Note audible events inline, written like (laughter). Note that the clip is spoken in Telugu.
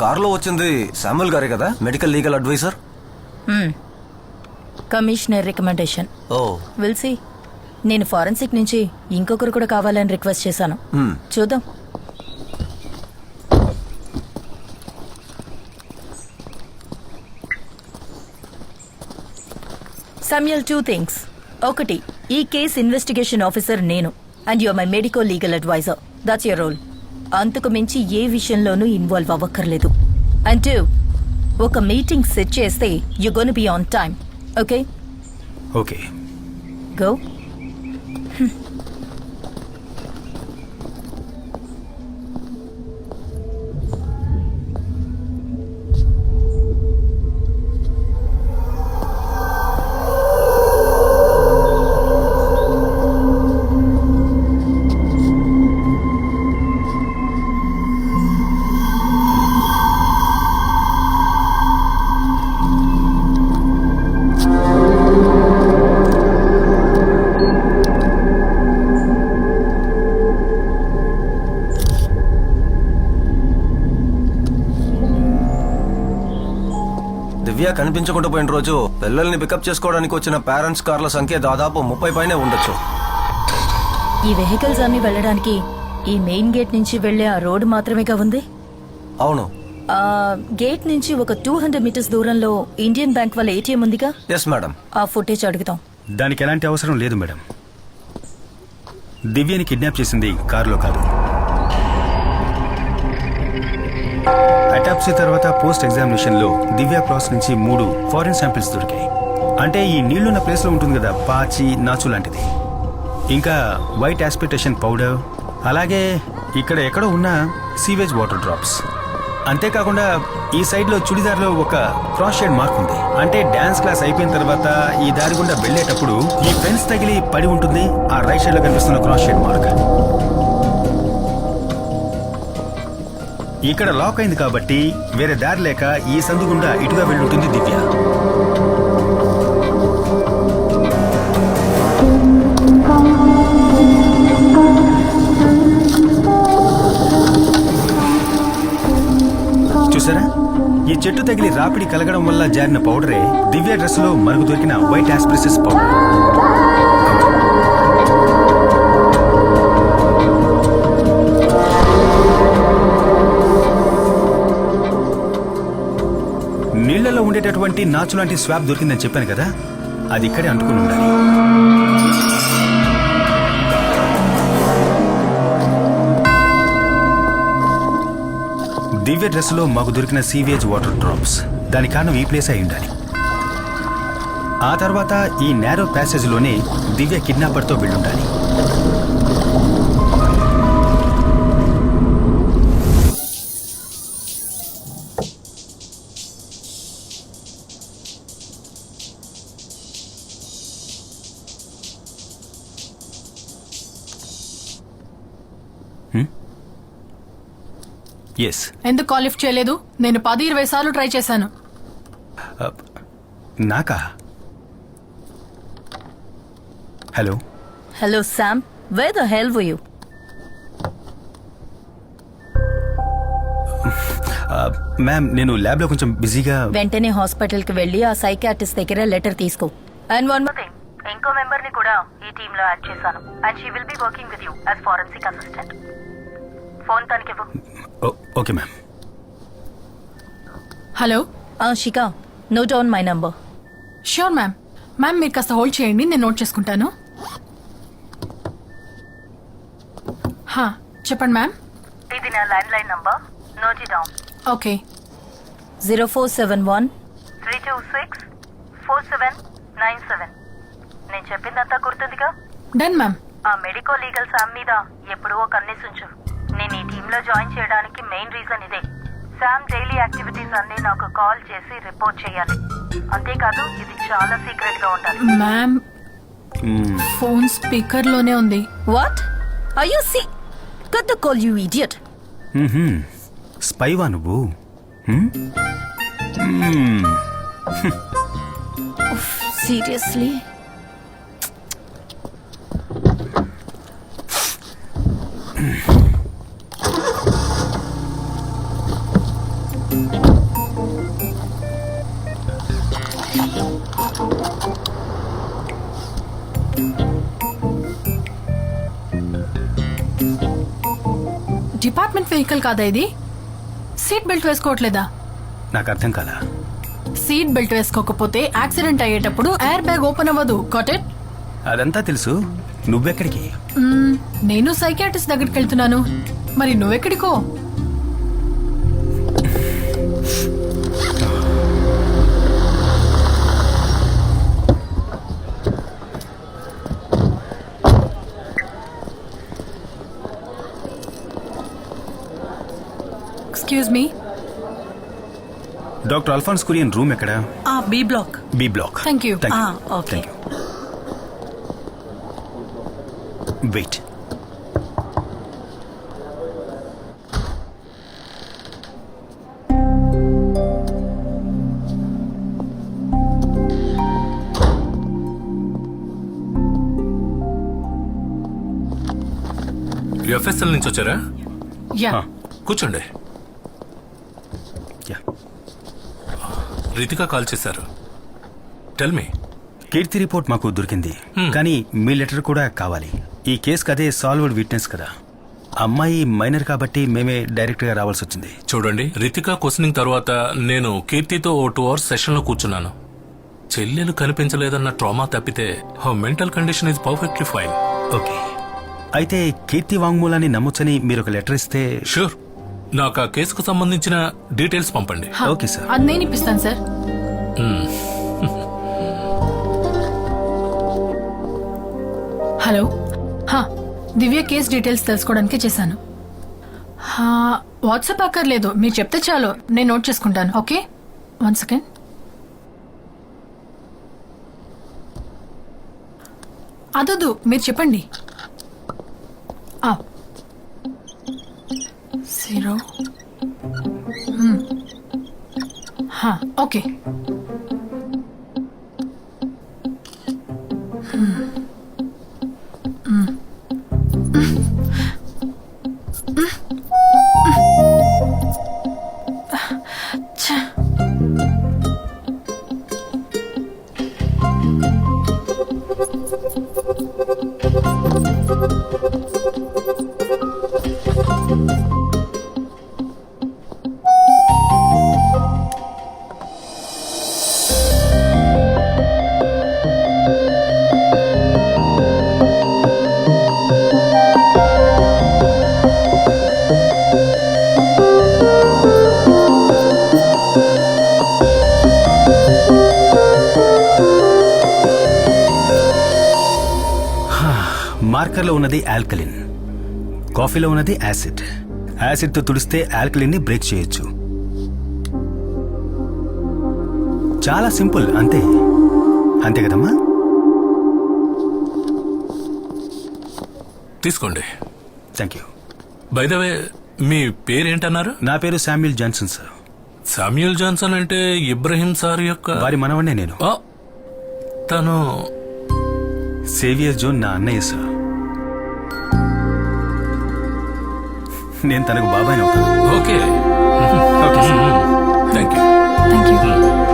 కారులో వచ్చింది శామ్యుల్ గారే కదా? Medical legal adviser commissioner recommendation oh. Will see నేను ఫారెన్సిక్ నుంచి ఇంకొకరు కూడా కావాలని రిక్వెస్ట్ చేశాను. Hmm. చూద్దాం. సమ్యల్ టూ థింగ్స్ ఒకటి ఈ కేస్ ఇన్వెస్టిగేషన్ ఆఫీసర్ నేను and your my medico legal adviser that's your role అంతకు మించి ఏ విషయంలోనూ ఇన్వాల్వ్ అవ్వక్కర్లేదు. అండ్ టూ ఒక మీటింగ్ సెట్ చేస్తే you gonna be on time okay okay go Divya కనిపించకుండా పోయిన రోజు పిల్లల్ని పికప్ చేసుకోవడానికి వచ్చిన పేరెంట్స్ కార్ల సంఖ్య దాదాపు ముప్పై పైనే ఉండొచ్చు. ఈ వెహికల్స్ అన్ని వెళ్ళడానికి ఈ మెయిన్ గేట్ నుంచి వెళ్ళే ఆ రోడ్డు మాత్రమేగా ఉంది? అవును. ఆ గేట్ నుంచి ఒక టూ హండ్రెడ్ మీటర్స్ దూరంలో ఇండియన్ బ్యాంక్ వాళ్ళ ఏటీఎం ఉందిగా? ఎస్ మేడం ఆ ఫుటేజ్ అడుగుతాం. దానికి ఎలాంటి అవసరం లేదు మేడం దివ్యని కిడ్నాప్ చేసింది కారులో కాదు. అటాప్సీ తర్వాత పోస్ట్ ఎగ్జామినేషన్లో దివ్య క్రాస్ నుంచి మూడు ఫారిన్ శాంపిల్స్ దొరికాయి. అంటే ఈ నీళ్ళున్న ప్లేస్లో ఉంటుంది కదా పాచి నాచు లాంటిది. ఇంకా వైట్ యాస్పిటేషన్ పౌడర్ అలాగే ఇక్కడ ఎక్కడో ఉన్న సీవేజ్ వాటర్ డ్రాప్స్ అంతేకాకుండా ఈ సైడ్లో చుడిదార్లో ఒక క్రాస్ షేడ్ మార్క్ ఉంది. అంటే డ్యాన్స్ క్లాస్ అయిపోయిన తర్వాత ఈ దారి గుండా వెళ్ళేటప్పుడు ఈ ఫెన్స్ తగిలి పడి ఉంటుంది ఆ రైట్ సైడ్లో కనిపిస్తున్న క్రాస్ షేడ్ మార్క్ ఇక్కడ లాక్ అయింది కాబట్టి వేరే దారి లేక ఈ సందు గుండా ఇటుగా వెళ్ళుంటుంది దివ్య. చూసారా? ఈ చెట్టు తగిలి రాపిడి కలగడం వల్ల జారిన పౌడరే దివ్య డ్రెస్లో మనకు దొరికిన వైట్ ఆస్ప్రిసెస్ పౌడర్. నీళ్ళలో ఉండేటటువంటి నాచు లాంటి స్వాబ్ దొరికిందని చెప్పాను కదా అది ఇక్కడే అంటుకుని ఉండాలి. దివ్య డ్రెస్లో మాకు దొరికిన సీవేజ్ వాటర్ డ్రాప్స్ దాని కారణం ఈ ప్లేస్ అయి ఉండాలి. ఆ తర్వాత ఈ నేరో ప్యాసేజ్లోనే దివ్య కిడ్నాపర్తో వెళ్ళుండాలి. ఎస్ ఎందుకు కాల్ లిఫ్ట్ చేయలేదు? నేను పది ఇరవై సార్లు ట్రై చేశాను. నాకా? Hello hello Sam where the hell you ma'am నేను ల్యాబ్లో కొంచెం బిజీగా వెంటనే హాస్పిటల్కి వెళ్ళి ఆ సైకాట్రిస్ట్ దగ్గర లెటర్ తీసుకో. అండ్ వన్ మోర్ థింగ్ ఇంకో మెంబర్ని కూడా ఈ టీమ్లో యాడ్ చేశాను. And she will be working with you as forensic assistant phone తనకివ్వు. Oh- okay ma'am. Hello? Shikha note down my number. Sure ma'am. Ma'am మీరు కాస్త హోల్డ్ చేయండి నేను నోట్ చేసుకుంటాను. హా, చెప్పండి మ్యామ్. ఇది నా landline number note down. Okay. Zero four seven one three two six four seven nine seven. నేను చెప్పిందంతా గుర్తుందిగా? Done ma'am. ఆ మెడికో లీగల్ శామ్ మీద ఎప్పుడూ ఒక కన్నేసుంచు నేను టీంలో జాయిన్ చేయడానికి మెయిన్ రీజన్ ఇదే. శామ్ డైలీ యాక్టివిటీస్ అన్ని నాకు కాల్ చేసి రిపోర్ట్ చేయాలి. అంతేకాదు ఇది చాలా సీక్రెట్గా ఉండాలి. మ్యామ్ మ్మ్. ఫోన్ స్పీకర్లోనే ఉంది what I you see cut the call you idiot. స్పైవా నువ్వు? మ్మ్? మ్మ్. సీరియస్లీ డిపార్ట్మెంట్ వెహికల్ కాదా ఇది? సీట్ బెల్ట్ వేసుకోవట్లేదా? నాకు అర్థం కాలా. సీట్ బెల్ట్ వేసుకోకపోతే యాక్సిడెంట్ అయ్యేటప్పుడు ఎయిర్ బ్యాగ్ ఓపెన్ అవ్వదు. కాటెట్ అదంతా తెలుసు. నువ్వెక్కడికి? నేను సైకియాట్రిస్ట్ దగ్గరికి వెళ్తున్నాను. మరి నువ్వెక్కడికో? Excuse me doctor Alphonse Kurian room ఎక్కడ? ఆ B block B block Thank you. Ah, okay. Wait FSL నుంచి వచ్చారా? Yeah Ah. కూర్చోండి. రితిక కాల్ చేశారు. టెల్ మీ కీర్తి రిపోర్ట్ మాకు దొరికింది. కానీ మీ లెటర్ కూడా కావాలి. ఈ కేసుకి అదే సాల్వ్డ్ విట్నెస్ కదా. అమ్మాయి మైనర్ కాబట్టి మేమే డైరెక్ట్గా రావాల్సి వచ్చింది. చూడండి రితిక క్వశ్చనింగ్ తర్వాత నేను కీర్తితో ఓ టూ అవర్స్ సెషన్లో కూర్చున్నాను. చెల్లెలు కనిపించలేదన్న ట్రామా తప్పితే how mental condition is perfectly fine okay. అయితే కీర్తి వాంగ్మూలాన్ని నమ్మొచ్చని మీరు ఒక లెటర్ ఇస్తే షూర్ నాకు ఆ కేసుకు సంబంధించిన డీటెయిల్స్ పంపండి. Okay sir. అది నేను ఇప్పిస్తాను సార్. హలో. హా, దివ్య కేస్ డీటెయిల్స్ తెలుసుకోవడానికి చేశాను. హా, వాట్సాప్ అక్కర్లేదు మీరు చెప్తే చాలు. నేను నోట్ చేసుకుంటాను. ఓకే? One second. అదొద్దు. మీరు చెప్పండి. ఆ. జీరో మ్మ్. హా, ఓకే ఛ. మార్కర్లో ఉన్నది ఆల్కలిన్. కాఫీలో ఉన్నది యాసిడ్. యాసిడ్తో తుడిస్తే ఆల్కలిన్ని బ్రేక్ చేయొచ్చు. చాలా సింపుల్ అంతే. అంతే కదమ్మా? తీసుకోండి. Thank you by the way మీ పేరేంటన్నారు? నా పేరు Samuel Johnson sir Samuel Johnson అంటే ఇబ్రహీం సార్ యొక్క వారి మనవన్నే నేను. తను సేవియర్ జోన్ నా అన్నయ్య సార్ నేను తనకు బాబాయ్ అవుతాను. Okay. (laughs) Okay. (laughs) Thank you thank you